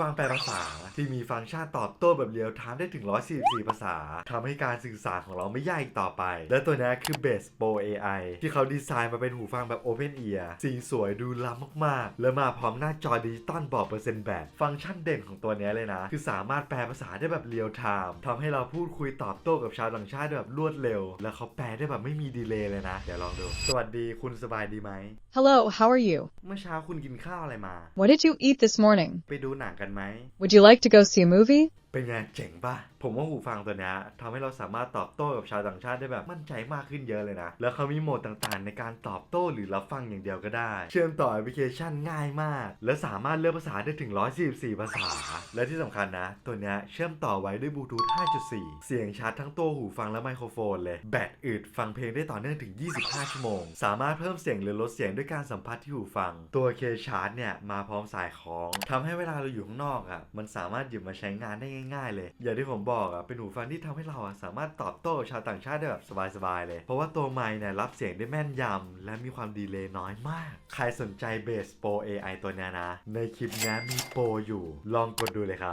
ฟังแปลภาษา ที่มีฟังก์ชันตอบโต้แบบเรียลไทม์ได้ถึง 144 ภาษาทำให้การสื่อสารของเราไม่ยากอีกต่อไป และตัวนี้คือ Base Pro AI ที่เขาดีไซน์มาเป็นหูฟังแบบ Open Ear สีสวยดูล้ำมากๆ และมาพร้อมหน้าจอดิจิตอลบอกเปอร์เซ็นต์แบตฟังก์ชันเด่นของตัวนี้เลยนะ คือสามารถแปลภาษาได้แบบเรียลไทม์ทำให้เราพูดคุยตอบโต้กับชาวต่างชาติได้แบบรวดเร็ว และเขาแปลได้แบบไม่มีดีเลย์เลยนะ เดี๋ยวลองดู สวัสดีคุณสบายดีไหม Hello, how are you? เมื่อเช้าคุณกินข้าวอะไรมา What did you eat this morning? ไปดูหนังกันไหม Would you like to go see a movie? เป็นไงเจ๋งป่ะ ผมว่าหูฟังตัวนี้ยทำให้เราสามารถตอบโต้กับชาวต่างชาติได้แบบมั่นใจมากขึ้นเยอะเลยนะ แล้วเขามีโหมดต่างๆ ในการตอบโต้หรือรับฟังอย่างเดียวก็ได้ เชื่อมต่อแอปพลิเคชันง่ายมาก และสามารถเลือกภาษาได้ถึง 144 ภาษา และที่สำคัญนะ ตัวนี้เชื่อมต่อไว้ด้วยบลูทูธ 5.4 เสียงชัดทั้งตัวหูฟังและไมโครโฟนเลย แบตอึดฟังเพลงได้ต่อเนื่องถึง 25 ชั่วโมง สามารถเพิ่มเสียงหรือลดเสียงด้วยการสัมผัสที่หูฟัง ตัวเคชาร์จเนี่ยมาพร้อมสายคล้องทำให้เวลาเราอยู่ข้างนอกอะมันสามารถหยิบมาใช้งานได้ง่าย ๆ เลย อย่างที่ผมบอกอะเป็นหูฟังที่ทำให้เราอะสามารถตอบโต้ชาวต่างชาติได้แบบสบายๆเลย เพราะว่าตัวไมค์เนี่ยรับเสียงได้แม่นยำและมีความดีเลย์น้อยมาก ใครสนใจเบสโปร AI ตัวนี้นะ ในคลิปนี้มีโปรอยู่ ลองกดดูเลยครับ